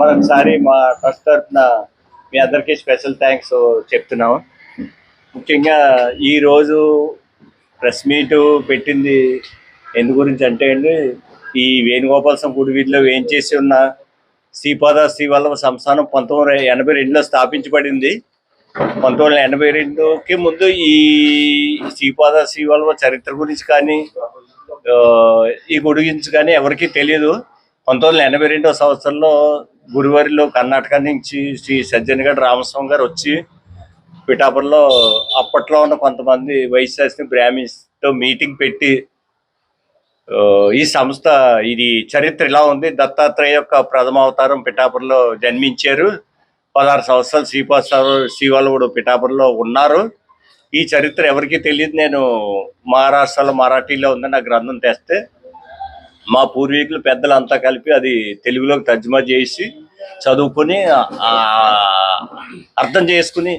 మరొకసారి మా ట్రస్ట్ తరఫున మీ అందరికీ స్పెషల్ థ్యాంక్స్ చెప్తున్నాము. ముఖ్యంగా ఈరోజు ప్రెస్ మీట్ పెట్టింది ఎందు గురించి అంటే అండి ఈ వేణుగోపాల స్వామి గుడి వీధిలో ఏం చేసి ఉన్న శ్రీపాద శ్రీవల్లభ సంస్థానం పంతొమ్మిది వందల ఎనభై రెండులో స్థాపించబడింది. పంతొమ్మిది వందల ఎనభై రెండుకి ముందు ఈ శ్రీపాద శ్రీవల్లభ చరిత్ర గురించి కానీ ఈ గుడి గురించి కానీ ఎవరికీ తెలియదు. పంతొమ్మిది వందల ఎనభై రెండో సంవత్సరంలో గురువారిలో కర్ణాటక నుంచి శ్రీ సజ్జనగడ్ రామస్వామి గారు వచ్చి పిఠాపురంలో అప్పట్లో ఉన్న కొంతమంది వైశ్యాస్ని బ్రాహ్మిన్స్తో మీటింగ్ పెట్టి ఈ సంస్థ ఇది చరిత్ర ఇలా ఉంది. దత్తాత్రేయ యొక్క ప్రథమ అవతారం పిఠాపురంలో జన్మించారు. పదహారు సంవత్సరాలు శ్రీపాద శ్రీవాళ్ళుడు పిఠాపురంలో ఉన్నారు. ఈ చరిత్ర ఎవరికీ తెలియదు నేను మహారాష్ట్రలో మరాఠీలో ఉందని నా గ్రంథం తెస్తే మా పూర్వీకులు పెద్దలంతా కలిపి అది తెలుగులోకి తర్జుమా చేసి చదువుకుని ఆ, అర్థం చేసుకుని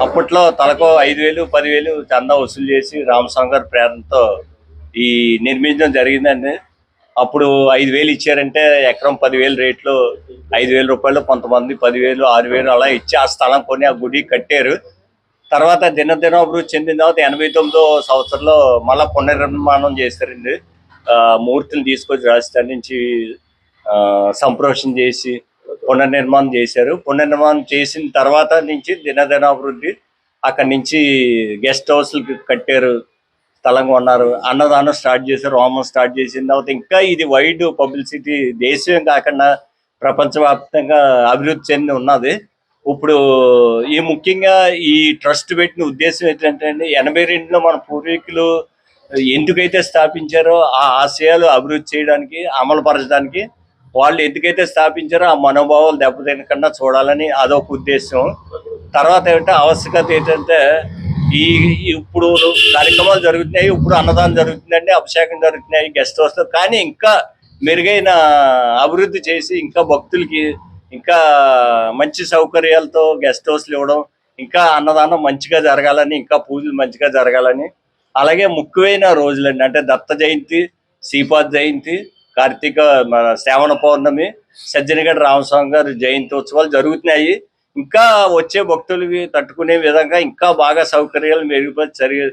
అప్పట్లో తలకో ఐదు వేలు పదివేలు చందా వసూలు చేసి రామస్వామి గారి ప్రేరణతో ఈ నిర్మించడం జరిగిందండి. అప్పుడు ఐదు వేలు ఇచ్చారంటే ఎకరం పదివేలు రేట్లో ఐదు వేల రూపాయలు కొంతమంది పదివేలు ఆరు వేలు అలా ఇచ్చి ఆ స్థలం కొని ఆ గుడి కట్టారు. తర్వాత దినదిన అభివృద్ధి చెందిన తర్వాత ఎనభై తొమ్మిదో సంవత్సరంలో మళ్ళా పునర్నిర్మాణం చేశారండి. మూర్తిని తీసుకొచ్చి రాజస్థాన్ నుంచి ఆ, సంప్రోషణ చేసి పునర్నిర్మాణం చేశారు. పునర్నిర్మాణం చేసిన తర్వాత నుంచి దినదినాభివృద్ధి అక్కడి నుంచి గెస్ట్ హౌస్లు కట్టారు స్థలం కొన్నారు అన్నదానం స్టార్ట్ చేశారు హోమం స్టార్ట్ చేసిన తర్వాత ఇంకా ఇది వైడ్ పబ్లిసిటీ దేశం కాకుండా ప్రపంచవ్యాప్తంగా అభివృద్ధి చెంది ఉన్నది. ఇప్పుడు ఈ ముఖ్యంగా ఈ ట్రస్ట్ పెట్టిన ఉద్దేశం ఏంటంటే అండి ఎనభై రెండులో మన పూర్వీకులు ఎందుకైతే స్థాపించారో ఆ ఆశయాలు అభివృద్ధి చేయడానికి అమలుపరచడానికి వాళ్ళు ఎందుకైతే స్థాపించారో ఆ మనోభావాలు దెబ్బతినకుండా చూడాలని అదొక ఉద్దేశం. తర్వాత ఏంటంటే ఆవశ్యకత ఏంటంటే ఈ ఇప్పుడు కార్యక్రమాలు జరుగుతున్నాయి ఇప్పుడు అన్నదానం జరుగుతుందండి అభిషేకం జరుగుతున్నాయి గెస్ట్ హౌస్ కానీ ఇంకా మెరుగైన అభివృద్ధి చేసి ఇంకా భక్తులకి ఇంకా మంచి సౌకర్యాలతో గెస్ట్ హౌస్లు ఇవ్వడం ఇంకా అన్నదానం మంచిగా జరగాలని ఇంకా పూజలు మంచిగా జరగాలని అలాగే ముఖ్యమైన రోజులండి. అంటే దత్త జయంతి శ్రీపాద్ జయంతి కార్తీక మన శ్రావణ పౌర్ణమి సజ్జనగఢ రామస్వామి గారి జయంతి ఉత్సవాలు జరుగుతున్నాయి. ఇంకా వచ్చే భక్తులకి తట్టుకునే విధంగా ఇంకా బాగా సౌకర్యాలు మెరుగుపరి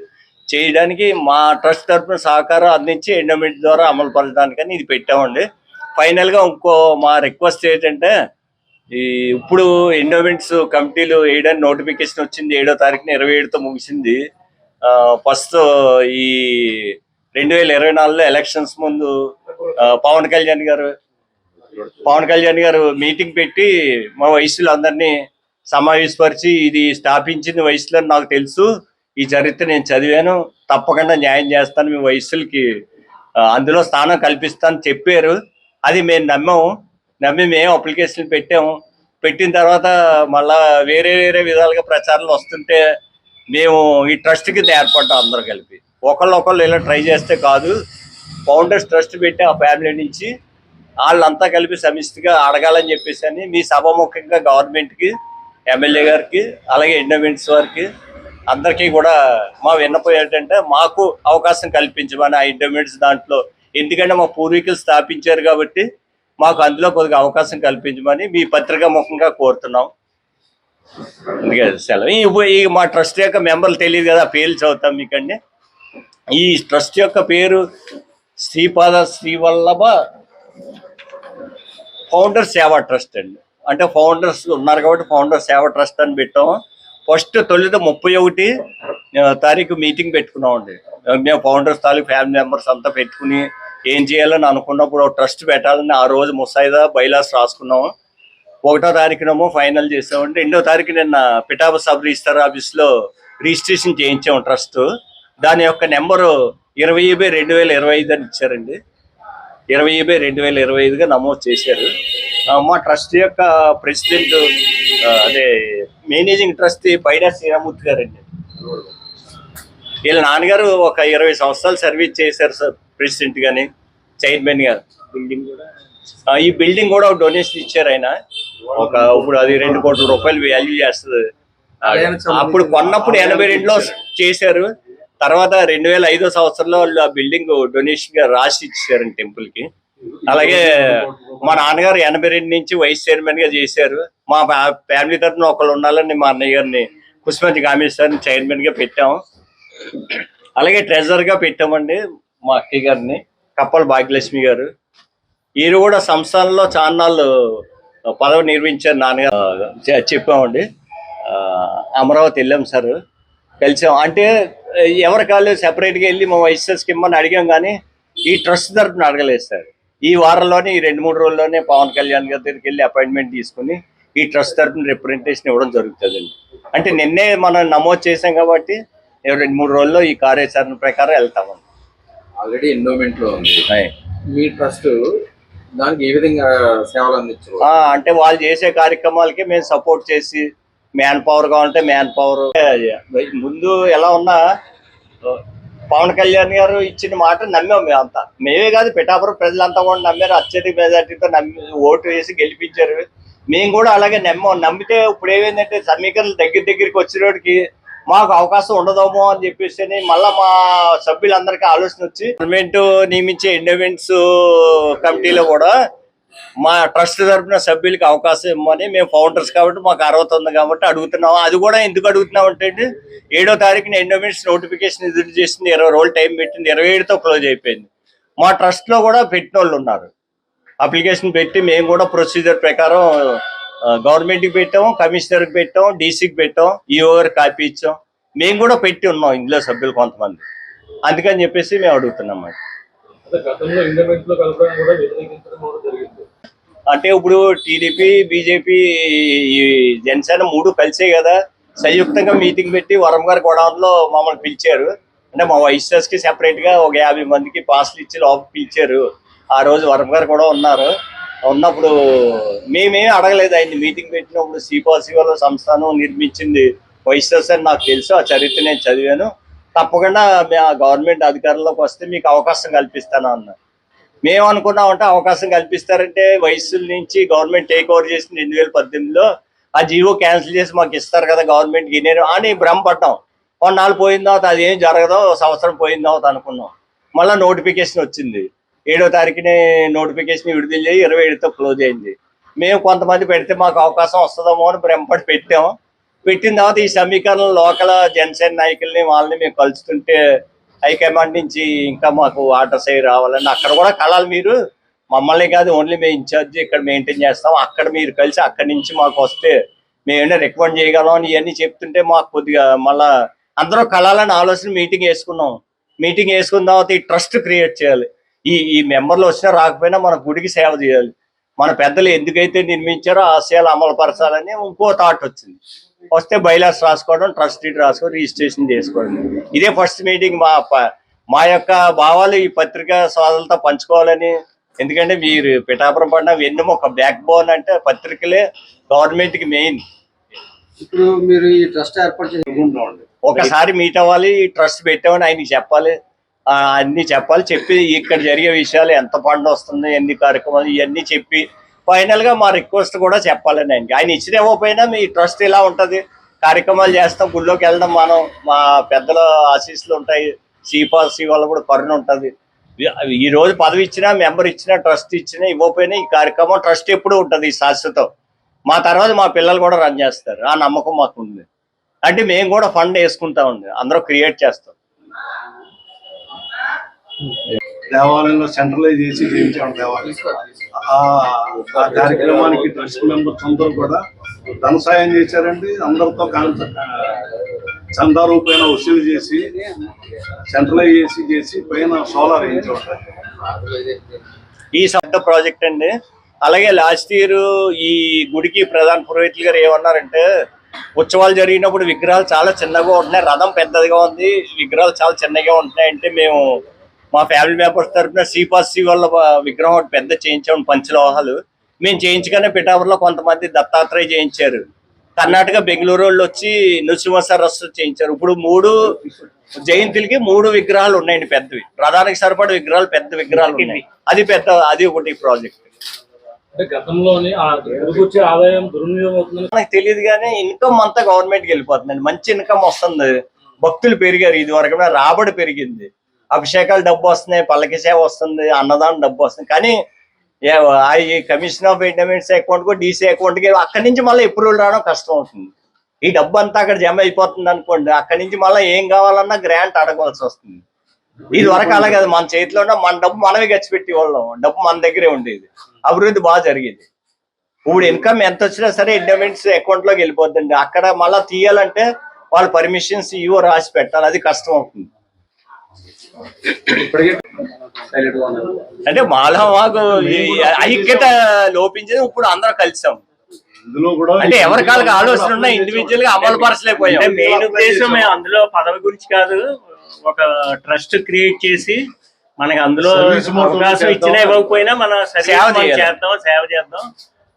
చేయడానికి మా ట్రస్ట్ తరఫున సహకారం అందించి ఎండోమెంట్ ద్వారా అమలు పరచడానికని ఇది పెట్టామండి. ఫైనల్గా ఇంకో మా రిక్వెస్ట్ ఏంటంటే ఈ ఇప్పుడు ఎండోమెంట్స్ కమిటీలు వేయడానికి నోటిఫికేషన్ వచ్చింది ఏడో తారీఖున ఇరవై ఏడుతో ముగిసింది. ఫస్ట్ ఈ రెండు వేల ఇరవై నాలుగులో ఎలక్షన్స్ ముందు పవన్ కళ్యాణ్ గారు పవన్ కళ్యాణ్ గారు మీటింగ్ పెట్టి మా వయసులో అందరినీ సమావేశపరిచి ఇది స్థాపించింది వయసులో నాకు తెలుసు. ఈ చరిత్ర నేను చదివాను. తప్పకుండా న్యాయం చేస్తాను. మీ వయసులకి అందులో స్థానం కల్పిస్తాను చెప్పారు. అది మేము నమ్మాము. నమ్మి మేము అప్లికేషన్ పెట్టాము. పెట్టిన తర్వాత మళ్ళా వేరే వేరే విధాలుగా ప్రచారాలు వస్తుంటే మేము ఈ ట్రస్ట్ కింద ఏర్పడ్డా అందరూ కలిపి. ఒకళ్ళు ఒకళ్ళు ఇలా ట్రై చేస్తే కాదు ఫౌండర్స్ ట్రస్ట్ పెట్టి ఆ ఫ్యామిలీ నుంచి వాళ్ళంతా కలిపి సమిష్టిగా అడగాలని చెప్పేసి అని మీ సభాముఖంగా గవర్నమెంట్కి ఎమ్మెల్యే గారికి అలాగే ఎండోమెంట్స్ వారికి అందరికీ కూడా మా విన్నపం ఏంటంటే మాకు అవకాశం కల్పించమని ఆ ఎండోమెంట్స్ దాంట్లో. ఎందుకంటే మా పూర్వీకులు స్థాపించారు కాబట్టి మాకు అందులో కొద్దిగా అవకాశం కల్పించమని మీ పత్రికా ముఖంగా కోరుతున్నాం. అందుకే సెలవు. ఈ- మా ట్రస్ట్ యొక్క మెంబర్లు తెలియదు కదా పేర్లు చదువుతాం మీకండి ఈ ట్రస్ట్ యొక్క పేరు శ్రీపాద శ్రీవల్లభ ఫౌండర్ సేవా ట్రస్ట్ అండి. అంటే ఫౌండర్స్ ఉన్నారు కాబట్టి ఫౌండర్ సేవా ట్రస్ట్ అని పెట్టాము. ఫస్ట్ తొలిత ముప్పై ఒకటి తారీఖు మీటింగ్ పెట్టుకున్నామండి. మేము ఫౌండర్స్ తాలూకు ఫ్యామిలీ మెంబర్స్ అంతా పెట్టుకుని ఏం చేయాలని అనుకున్నప్పుడు ట్రస్ట్ పెట్టాలని ఆ రోజు ముసాయిదా బైలాస్ రాసుకున్నాము. ఒకటో తారీఖునేమో ఫైనల్ చేసామండి. రెండో తారీఖు నిన్న పిఠాప సబ్ రిజిస్టర్ ఆఫీస్లో రిజిస్ట్రేషన్ చేయించాము ట్రస్ట్. దాని యొక్క నెంబరు ఇరవై బై రెండు వేల ఇరవై ఐదు అని ఇచ్చారండి. ఇరవై బై రెండు వేల ఇరవై ఐదుగా నమోదు చేశారు. మా ట్రస్ట్ యొక్క ప్రెసిడెంట్ అదే మేనేజింగ్ ట్రస్టీ పైన శ్రీరామూర్తి గారండి. వీళ్ళ నాన్నగారు ఒక ఇరవై సంవత్సరాలు సర్వీస్ చేశారు సార్ ప్రెసిడెంట్ గాని చైర్మన్ గారు. బిల్డింగ్ కూడా ఈ బిల్డింగ్ కూడా డొనేషన్ ఇచ్చారు ఆయన. ఒక ఇప్పుడు అది రెండు కోట్ల రూపాయలు వాల్యూ చేస్తుంది. అప్పుడు కొన్నప్పుడు ఎనభై రెండులో చేశారు. తర్వాత రెండు వేల ఐదో సంవత్సరంలో వాళ్ళు ఆ బిల్డింగ్ డొనేషన్గా రాసి ఇచ్చారండి టెంపుల్కి. అలాగే మా నాన్నగారు ఎనభై రెండు నుంచి వైస్ చైర్మన్గా చేశారు. మా ఫ్యా- ఫ్యామిలీ తరఫున ఒకళ్ళు ఉండాలని మా అన్నయ్య గారిని పుష్పంతి కామేశ్వరిని చైర్మన్గా పెట్టాం. అలాగే ట్రెజరర్గా పెట్టామండి మా అక్కయ్య గారిని కప్పల భాగ్యలక్ష్మి గారు. వీరు కూడా సంస్థల్లో చాన్నాళ్ళు పదవి నిర్వహించారు నాన్నగారు. చెప్పామండి. అమరావతి వెళ్ళాం సార్. కలిసాం. అంటే ఎవరి కాళ్ళు సెపరేట్గా వెళ్ళి మా వైఎస్ఎస్కి ఇమ్మని అడిగాం కానీ ఈ ట్రస్ట్ తరఫున అడగలేదు సార్. ఈ వారంలోనే ఈ రెండు మూడు రోజుల్లోనే పవన్ కళ్యాణ్ గారి దగ్గరికి వెళ్ళి అపాయింట్మెంట్ తీసుకుని ఈ ట్రస్ట్ తరఫున రిప్రజెంటేషన్ ఇవ్వడం జరుగుతుందండి. అంటే నిన్నే మనం నమోదు చేసాం కాబట్టి రెండు మూడు రోజుల్లో ఈ కార్యాచరణ ప్రకారం వెళ్తామండి. ఆల్రెడీ ఎండోమెంట్లో ఉంది. మీ ట్రస్ట్ దానికి ఏ విధంగా సేవలు అందించారు? అంటే వాళ్ళు చేసే కార్యక్రమాలకి మేము సపోర్ట్ చేసి మ్యాన్ పవర్ కావాలంటే మ్యాన్ పవర్ ముందు ఎలా ఉన్నా పవన్ కళ్యాణ్ గారు ఇచ్చిన మాట నమ్మాం మేమంతా మేమే కాదు పిఠాపురం ప్రజలంతా కూడా నమ్మారు. అత్యధిక మెజార్టీతో నమ్మి ఓటు వేసి గెలిపించారు. మేము కూడా అలాగే నమ్మాం. నమ్మితే ఇప్పుడు ఏమైందంటే సమీకరణలు దగ్గర దగ్గరికి వచ్చినోడికి మాకు అవకాశం ఉండదేమో అని చెప్పేసి మళ్ళీ మళ్ళా మా సభ్యులందరికీ ఆలోచన వచ్చి గవర్నమెంట్ నియమించే ఎండోమెంట్స్ కమిటీలో కూడా మా ట్రస్ట్ తరపున సభ్యులకి అవకాశం ఇవ్వమని మేము ఫౌండర్స్ కాబట్టి మాకు అర్హత ఉంది కాబట్టి అడుగుతున్నాం అది కూడా ఎందుకు అడుగుతున్నాం అంటే ఏడో తారీఖున ఎండోమెంట్స్ నోటిఫికేషన్ ఎదురు చేసింది ఇరవై రోజులు టైం పెట్టింది ఇరవై ఏడుతో క్లోజ్ అయిపోయింది. మా ట్రస్ట్లో కూడా పెట్టిన వాళ్ళు ఉన్నారు. అప్లికేషన్ పెట్టి మేము కూడా ప్రొసీజర్ ప్రకారం గవర్నమెంట్కి పెట్టాం కమిషనర్కి పెట్టాం డీసీకి పెట్టాం ఈఓ గారికి కాపీ ఇచ్చాం. మేము కూడా పెట్టి ఉన్నాం ఇందులో సభ్యులు కొంతమంది. అందుకని చెప్పేసి మేము అడుగుతున్నాం అంటే ఇప్పుడు టీడీపీ బీజేపీ జనసేన మూడు కలిసే కదా. సంయుక్తంగా మీటింగ్ పెట్టి వరం గారి గోడౌన్లో మమ్మల్ని పిలిచారు. అంటే మా వైసెస్కి సెపరేట్గా ఒక యాభై మందికి పాస్లు ఇచ్చి లోపల పిలిచారు. ఆ రోజు వరం గారు కూడా ఉన్నారు. ఉన్నప్పుడు మేమేం అడగలేదు ఆయన్ని. మీటింగ్ పెట్టినప్పుడు సిపాసివల సంస్థను నిర్మించింది వైసెస్ అని నాకు తెలుసు. ఆ చరిత్ర నేను చదివాను. తప్పకుండా మే- ఆ గవర్నమెంట్ అధికారంలోకి వస్తే మీకు అవకాశం కల్పిస్తాను అన్న. మేము అనుకున్నామంటే అవకాశం కల్పిస్తారంటే వయస్సుల నుంచి గవర్నమెంట్ టేక్ ఓవర్ చేసిన రెండు వేల పద్దెనిమిదిలో. ఆ జీవో క్యాన్సిల్ చేసి మాకు ఇస్తారు కదా గవర్నమెంట్కి. నేను అని భ్రమపడ్డాం కొన్నాళ్ళు పోయిన తర్వాత అది ఏం జరగదో సంవత్సరం పోయిన తర్వాత అనుకున్నాం. మళ్ళీ నోటిఫికేషన్ వచ్చింది. ఏడో తారీఖునే నోటిఫికేషన్ విడుదల చేయి ఇరవై ఏడుతో క్లోజ్ అయింది. మేము కొంతమంది పెడితే మాకు అవకాశం వస్తుందేమో అని భ్రమపడి పెట్టాం. పెట్టిన తర్వాత ఈ సమీకరణం లోకల్ జనసేన నాయకుల్ని వాళ్ళని మేము కలుస్తుంటే హైకమాండ్ నుంచి ఇంకా మాకు ఆర్డర్స్ అయ్యి రావాలని అక్కడ కూడా కలాలి మీరు మమ్మల్ని కాదు ఓన్లీ మేము ఇన్ఛార్జ్ ఇక్కడ మెయింటైన్ చేస్తాం. అక్కడ మీరు కలిసి అక్కడి నుంచి మాకు వస్తే మేము ఏమైనా రికమెండ్ చేయగలం అని ఇవన్నీ చెప్తుంటే మాకు కొద్దిగా మళ్ళా అందరూ కలాలని ఆలోచన మీటింగ్ వేసుకున్నాం. మీటింగ్ వేసుకున్న తర్వాత ఈ ట్రస్ట్ క్రియేట్ చేయాలి. ఈ ఈ మెంబర్లు వచ్చినా రాకపోయినా మన గుడికి సేవ చేయాలి. మన పెద్దలు ఎందుకైతే నిర్మించారో ఆ ఆశయాలు అమలు పరచాలని ఇంకో థాట్ వచ్చింది. వస్తే బైలాస్ రాసుకోవడం ట్రస్ట్ రాసుకోవడం రిజిస్ట్రేషన్ చేసుకోవడం. ఇదే ఫస్ట్ మీటింగ్ మా మా యొక్క భావాలు ఈ పత్రికా సోదరులతో పంచుకోవాలని. ఎందుకంటే మీరు పిఠాపురం పడిన వెన్నెముక బ్యాక్ బోన్ అంటే పత్రికలే గవర్నమెంట్కి మెయిన్. ఇప్పుడు మీరు ఈ ట్రస్ట్ ఏర్పాటు చేసి ఒకసారి మీట్ అవ్వాలి ఈ ట్రస్ట్ పెట్టామని ఆయనకి చెప్పాలి. అన్ని చెప్పాలి. చెప్పి ఇక్కడ జరిగే విషయాలు ఎంత పంట వస్తుంది ఎన్ని కార్యక్రమాలు ఇవన్నీ చెప్పి ఫైనల్గా మా రిక్వెస్ట్ కూడా చెప్పాలని ఆయనకి. ఆయన ఇచ్చిన ఇవ్వకపోయినా మీ ట్రస్ట్ ఇలా ఉంటది. కార్యక్రమాలు చేస్తాం గుళ్ళోకి వెళ్ళడం మనం. మా పెద్దల ఆశీస్సులు ఉంటాయి. సిపాసి వల్ల కూడా కరుణ ఉంటది. ఈ- రోజు పదవి ఇచ్చినా మెంబర్ ఇచ్చినా ట్రస్ట్ ఇచ్చినా ఇవ్వకపోయినా ఈ కార్యక్రమం ట్రస్ట్ ఎప్పుడు ఉంటది శాశ్వతం. మా తర్వాత మా పిల్లలు కూడా రన్ చేస్తారు. ఆ నమ్మకం మాకు ఉంది అంటే మేము కూడా ఫండ్ వేసుకుంటా ఉంది అందరూ క్రియేట్ చేస్తాం. దేవాలయంలో సెంట్రలైజ్ చేసి చేయించాం దేవాలయం. ఆ కార్యక్రమానికి ట్రస్ట్ మెంబర్స్ అందరూ కూడా ధన సాయం చేశారండి. అందరితో కాంత చందా రూపాయన వసూలు చేసి సెంట్రలైజ్ చేసి చేసి పైన సోలార్ వేయించాం. ఈ శబ్ద ప్రాజెక్ట్ అండి. అలాగే లాస్ట్ ఇయర్ ఈ గుడికి ప్రధాన పురోహితులు గారు ఏమన్నారంటే ఉత్సవాలు జరిగినప్పుడు విగ్రహాలు చాలా చిన్నగా ఉంటున్నాయి రథం పెద్దదిగా ఉంది విగ్రహాలు చాలా చిన్నగా ఉంటున్నాయి అంటే మేము మా ఫ్యామిలీ మెంబర్స్ తరఫున శ్రీపాసి వాళ్ళ విగ్రహం ఒకటి పెద్ద చేయించాం పంచలోహాలు మేము చేయించగానే పిఠాపురంలో కొంతమంది దత్తాత్రేయ చేయించారు. కర్ణాటక బెంగళూరు వాళ్ళు వచ్చి నృసింహ సరస్సు చేయించారు. ఇప్పుడు మూడు జయంతులకి మూడు విగ్రహాలు ఉన్నాయండి పెద్దవి. రథానికి సరిపడే విగ్రహాలు పెద్ద విగ్రహాలు ఉన్నాయి. అది పెద్ద అది ఒకటి ప్రాజెక్ట్. అంటే గతంలోని ఆదాయం నాకు తెలియదు కానీ ఇన్కమ్ అంతా గవర్నమెంట్కి వెళ్ళిపోతుందండి. మంచి ఇన్కమ్ వస్తుంది. భక్తులు పెరిగారు. ఇది వరకు రాబడి పెరిగింది. అభిషేకాలు డబ్బు వస్తున్నాయి పల్లకి సేవ వస్తుంది అన్నదానం డబ్బు వస్తుంది. కానీ ఏ- ఈ కమిషన్ ఆఫ్ ఎండమెంట్స్ అకౌంట్కు డీసీ అకౌంట్కి అక్కడి నుంచి మళ్ళీ అప్రూవల్ రావడం కష్టం అవుతుంది. ఈ డబ్బు అంతా అక్కడ జమ అయిపోతుంది అనుకోండి అక్కడి నుంచి మళ్ళీ ఏం కావాలన్నా గ్రాంట్ అడగవలసి వస్తుంది. ఇది వరకు అలాగే మన చేతిలో ఉన్న మన డబ్బు మనమే ఖర్చు పెట్టి వాళ్ళం. డబ్బు మన దగ్గరే ఉండేది. అభివృద్ధి బాగా జరిగేది. ఇప్పుడు ఇన్కమ్ ఎంత వచ్చినా సరే ఎండమెంట్స్ అకౌంట్లోకి వెళ్ళిపోద్దండి. అక్కడ మళ్ళీ తీయాలంటే వాళ్ళ పర్మిషన్స్ ఇవో రాసి పెట్టాలి. అది కష్టం అవుతుంది ఇప్పటికే సైలెంట్గా ఉన్నారు అంటే మాలో మాకు ఐక్యత లోపించింది ఇప్పుడు అందరం కలిసాం ఇందులో కూడా అంటే ఎవరి కాళ్ళకి ఆలోచన ఉన్నా ఇండివిజువల్గా అమలు పరచలేకపోయాం అంటే మెయిన్ ఉద్దేశం అందులో పదవి గురించి కాదు ఒక ట్రస్ట్ క్రియేట్ చేసి మనకి అందులో అవకాశం. ఇచ్చినా ఇవ్వకపోయినా మన సేవ. చేద్దాం సేవ చేద్దాం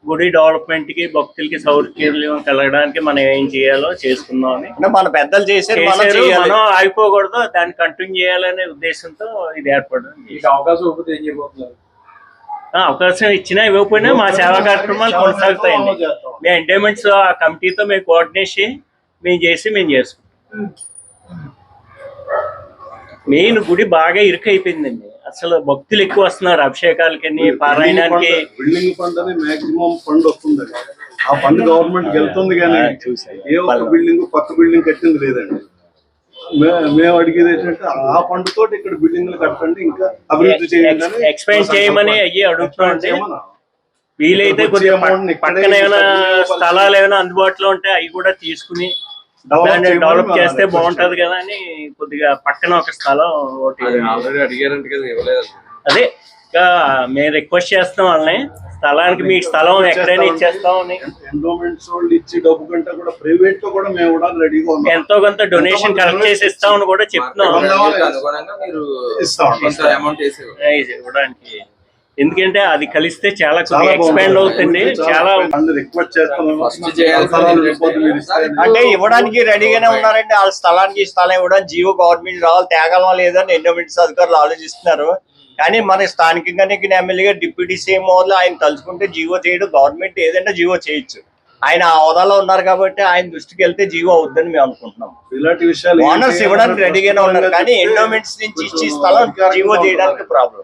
గుడి డెవలప్మెంట్కి భక్తులకి సౌకర్యం కలగడానికి మనం ఏం చేయాలో చేసుకుందాం అని. అంటే మన పెద్దలు చేశారు మనం చేశారు, చేయాలి. మనం ఆగిపోకూడదు దాన్ని కంటిన్యూ చేయాలనే ఉద్దేశంతో ఇది ఏర్పడడం మీకు అవకాశం ఇవ్వకపోతే ఏం చేయబోతున్నారు? ఆ, అవకాశం ఇచ్చినా ఇవ్వకపోయినా మా సేవా కార్యక్రమాలు కొనసాగుతాయండి. మేము ఎండోమెంట్స్ ఆ కమిటీతో మేము కోఆర్డినేషన్ మేము చేసి మేము చేసుకుంటాం. మెయిన్ గుడి బాగా ఇరుకైపోయిందండి. అసలు భక్తులు ఎక్కువ వస్తున్నారు అభిషేకాలకి పారాయణానికి. బిల్డింగ్ ఫండ్ మాక్సిమం ఫండ్ వస్తుంది ఆ ఫండ్ గవర్నమెంట్ వెళ్తుంది కానీ. ఏ ఒక్క బిల్డింగ్ కొత్త బిల్డింగ్ కట్టింది లేదండి. మేము అడిగేది ఏంటంటే ఆ ఫండ్ తోటి ఇక్కడ బిల్డింగ్లు కట్టండి ఇంకా అభివృద్ధి చేయండి ఎక్స్పెండ్ చేయమని అయ్యి అడుగుతున్నాం. వీలైతే కొద్దిగా పక్కన ఏమైనా స్థలాలు ఏమైనా అందుబాటులో ఉంటే అవి కూడా తీసుకుని డెవలప్ చేస్తే బాగుంటది కదా అని కొద్దిగా పక్కన ఒక స్థలం ఒకటి అది ఇంకా మేము రిక్వెస్ట్ చేస్తాం వాళ్ళని. స్థలానికి మీకు స్థలం ఎక్కడైనా ఇచ్చేస్తాం అని. ఎండోమెంట్స్ వాళ్ళు ఇచ్చి డబ్బు కంటే కూడా ప్రైవేట్లో కూడా మేము కూడా రెడీగా ఉన్నాం. ఎంతో కొంత డొనేషన్ కలెక్ట్ చేసి ఇస్తామని కూడా చెప్తున్నాం. ఇస్తాం. అమౌంట్ ఇవ్వడానికి. ఎందుకంటే అది కలిస్తే చాలా ఎక్స్పాండ్ అవుతుంది చాలా అంటే ఇవ్వడానికి రెడీగానే ఉన్నారంటే వాళ్ళ స్థలానికి ఈ స్థలం ఇవ్వడం జీవో గవర్నమెంట్ రావాలి. తేగలమా లేదని ఎండోమెంట్స్ అధికారులు ఆలోచిస్తున్నారు. కానీ మన స్థానికంగా ఎమ్మెల్యేగా డిప్యూటీ సీఎం వాళ్ళు ఆయన తలుచుకుంటే జీవో చేయడం. గవర్నమెంట్ ఏదంటే జీవో చేయొచ్చు. ఆయన ఆ హోదాలో ఉన్నారు కాబట్టి ఆయన దృష్టికి వెళ్తే జీవో అవుద్దని మేము అనుకుంటున్నాం. ఇలాంటి విషయాలు ఓనర్స్ ఇవ్వడానికి రెడీగానే ఉన్నారు కానీ ఎండోమెంట్స్ నుంచి ఇచ్చి స్థలం జీవో చేయడానికి ప్రాబ్లం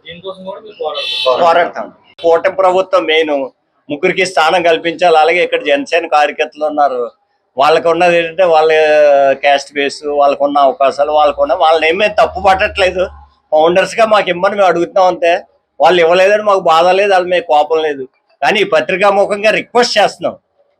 పోరాటం కూటమి ప్రభుత్వం మెయిన్ ముగ్గురికి స్థానం కల్పించాలి. అలాగే ఇక్కడ జనసేన కార్యకర్తలు ఉన్నారు. వాళ్ళకు ఉన్నది ఏంటంటే వాళ్ళ క్యాస్ట్ బేస్ వాళ్ళకు ఉన్న అవకాశాలు వాళ్ళకు ఉన్న వాళ్ళని ఏమీ తప్పు పట్టట్లేదు. ఫౌండర్స్గా మాకు ఇమ్మని మేము అడుగుతున్నాం అంతే. వాళ్ళు ఇవ్వలేదని మాకు బాధ లేదు వాళ్ళు మేము కోపం లేదు. కానీ ఈ పత్రికా ముఖంగా రిక్వెస్ట్ చేస్తున్నాం.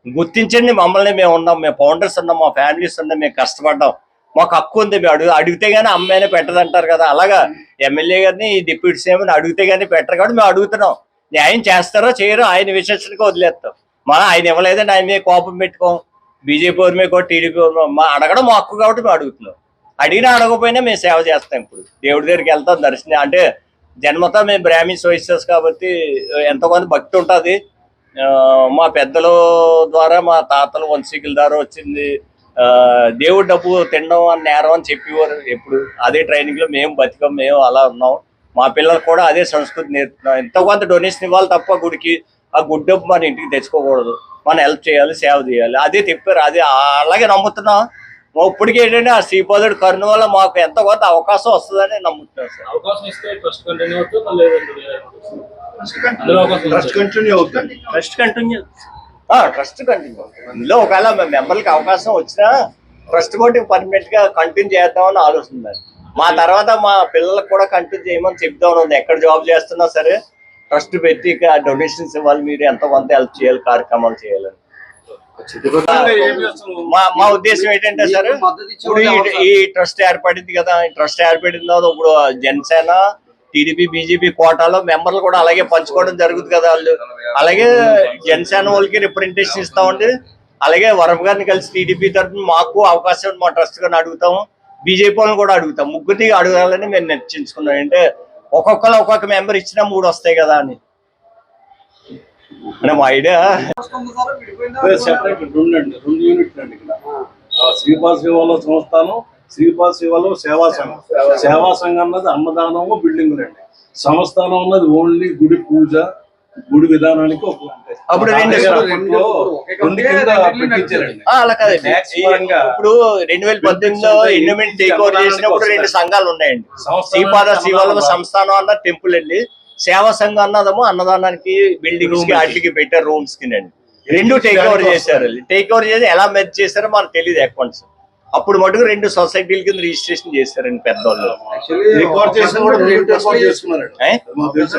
గుర్తించండి మమ్మల్ని మేము ఉన్నాం మేము ఫౌండర్స్ ఉన్నాం మా ఫ్యామిలీస్ ఉన్నాం మేము కష్టపడ్డాం. మాకు హక్కు ఉంది మేము అడుగు అడిగితే గానీ అమ్మాయినే పెట్టదంటారు కదా. అలాగా ఎమ్మెల్యే గారిని డిప్యూటీ సీఎం అడిగితే గానీ పెట్టరు కాబట్టి మేము అడుగుతున్నాం. న్యాయం చేస్తారో చేయరో ఆయన విచక్షణగా వదిలేస్తాం. మన ఆయన ఇవ్వలేదని ఆయన మీద కోపం పెట్టుకోం. బీజేపీ వారి మీద టీడీపీ మా అడగడం మా హక్కు కాబట్టి మేము అడుగుతున్నాం. అడిగినా అడగకపోయినా మేము సేవ చేస్తాం ఇప్పుడు. దేవుడి దగ్గరికి వెళ్తాం దర్శనం అంటే జన్మతో మేము బ్రాహ్మిన్స్ వైశ్యస్ కాబట్టి ఎంతోమంది భక్తి ఉంటుంది మా పెద్దల ద్వారా మా తాతలు వంశీకుల ద్వారా వచ్చింది. దేవుడు డబ్బు తినడం అని నేరం అని చెప్పేవారు ఎప్పుడు. అదే ట్రైనింగ్లో మేము బతికం మేము అలా ఉన్నాం. మా పిల్లలు కూడా అదే సంస్కృతి నేర్పుతున్నాం ఎంతో కొంత డొనేషన్ ఇవ్వాలి తప్ప గుడికి ఆ గుడ్ డబ్బు మన ఇంటికి తెచ్చుకోకూడదు. మనం హెల్ప్ చేయాలి సేవ చేయాలి. అదే చెప్పారు అదే అలాగే నమ్ముతున్నాం. ఇప్పటికి ఏంటంటే ఆ శ్రీపాదుడు కరుణ వల్ల మాకు ఎంతో కొంత అవకాశం వస్తుందని నమ్ముతున్నాం సార్. అవకాశం ఇస్తే ట్రస్ట్ కంటిన్యూ అవుతుంది ట్రస్ట్. కంటిన్యూ అవుతుంది. ఫస్ట్ కంటిన్యూ ట్రస్ట్ కంటిన్యూ ఇందులో ఒకవేళ మెంబర్కి అవకాశం వచ్చినా ట్రస్ట్ బోర్డు పర్మనెంట్గా కంటిన్యూ చేద్దామని ఆలోచన. మా తర్వాత మా పిల్లలకు కూడా కంటిన్యూ చేయమని చెప్దామని ఉంది ఎక్కడ జాబ్ చేస్తున్నా సరే ట్రస్ట్ పెట్టి డొనేషన్స్ ఇవ్వాలి మీరు ఎంత కొంత హెల్ప్ చేయాలి కార్యక్రమాలు చేయాలని మా మా ఉద్దేశం ఏంటంటే సార్ ఇప్పుడు ఈ- ట్రస్ట్ ఏర్పడింది కదా ఈ ట్రస్ట్ ఏర్పడిన తర్వాత ఇప్పుడు జనసేన టీడీపీ బీజేపీ కోటాలో మెంబర్లు కూడా అలాగే పంచుకోవడం జరుగుతుంది కదా వాళ్ళు. అలాగే జనసేన వాళ్ళకి రిప్రజెంటేషన్ ఇస్తామండి అలాగే వరఫ్ గారిని కలిసి టీడీపీ తరఫున మాకు అవకాశం ఉంది, మా ట్రస్ట్ గారిని అడుగుతాము బీజేపీ వాళ్ళని కూడా అడుగుతాం. ముగ్గురిని అడగాలని మేము నిర్చయించుకున్నాం అంటే ఒక్కొక్కరు ఒక్కొక్క మెంబర్ ఇచ్చినా మూడు వస్తాయి కదా అని. అంటే మా ఐడియా. సెపరేట్ రెండు అండి రెండు యూనిట్లు అండి ఇక్కడ. ఆ, శ్రీపాద సేవలో సంస్థానం శ్రీపాద సేవలో సేవా సంఘం. సేవా సంఘం అన్నది అన్నదానము బిల్డింగ్ అండి. సంస్థానం అన్నది ఓన్లీ గుడి పూజ గుడి విధానానికి ఒక అప్పుడు రెండు అప్పట్లో రెండు కింద పెట్టించారండి. ఆ, అలా కాదండి. ట్యాక్స్ పరంగా ఇప్పుడు రెండు వేల పద్దెనిమిదిలో ఎండోమెంట్ టేక్ ఓవర్ చేసినప్పుడు రెండు సంఘాలు ఉన్నాయండి. శ్రీపాద శివాలయ సంస్థానం అన్న టెంపుల్ వెళ్ళి సేవా సంఘం అన్నదము అన్నదానానికి బిల్డింగ్స్కి వాటికి పెట్టారు రూమ్స్కి అండి రెండు టేక్ ఓవర్ చేశారు. టేక్ ఓవర్ చేసి ఎలా మెర్జ్ చేశారో మనకు తెలియదు అకౌంట్స్ అప్పుడు మటుకు రెండు సొసైటీల కింద రిజిస్ట్రేషన్ చేశారండి చేసిన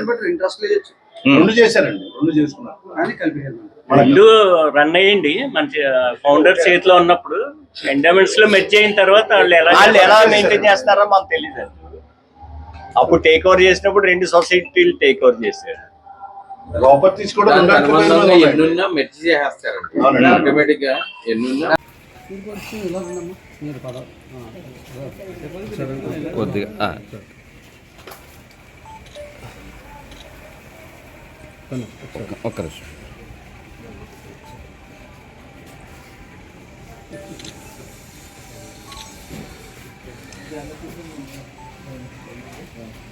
కూడా రెండు చేశారండి చేసుకున్నారు. రన్ అయ్యండి. మంచి ఫౌండర్ చేతిలో ఉన్నప్పుడు ఎండోమెంట్స్లో మెర్జ్ అయిన తర్వాత వాళ్ళు ఎలా వాళ్ళు ఎలా మెయింటైన్ చేస్తారో మనకు తెలియదు అప్పుడు టేక్ ఓవర్ చేసినప్పుడు రెండు సొసైటీలు టేక్ ఓవర్ చేశారు ప్రాపర్టీస్ కూడా అనుబంధంగా. ఎన్నున్నా అవునండి. ఆటోమేటిక్గా ఎన్నున్నా కొద్దిగా ఆ. ఒక్క- ఒక్క నిమిషం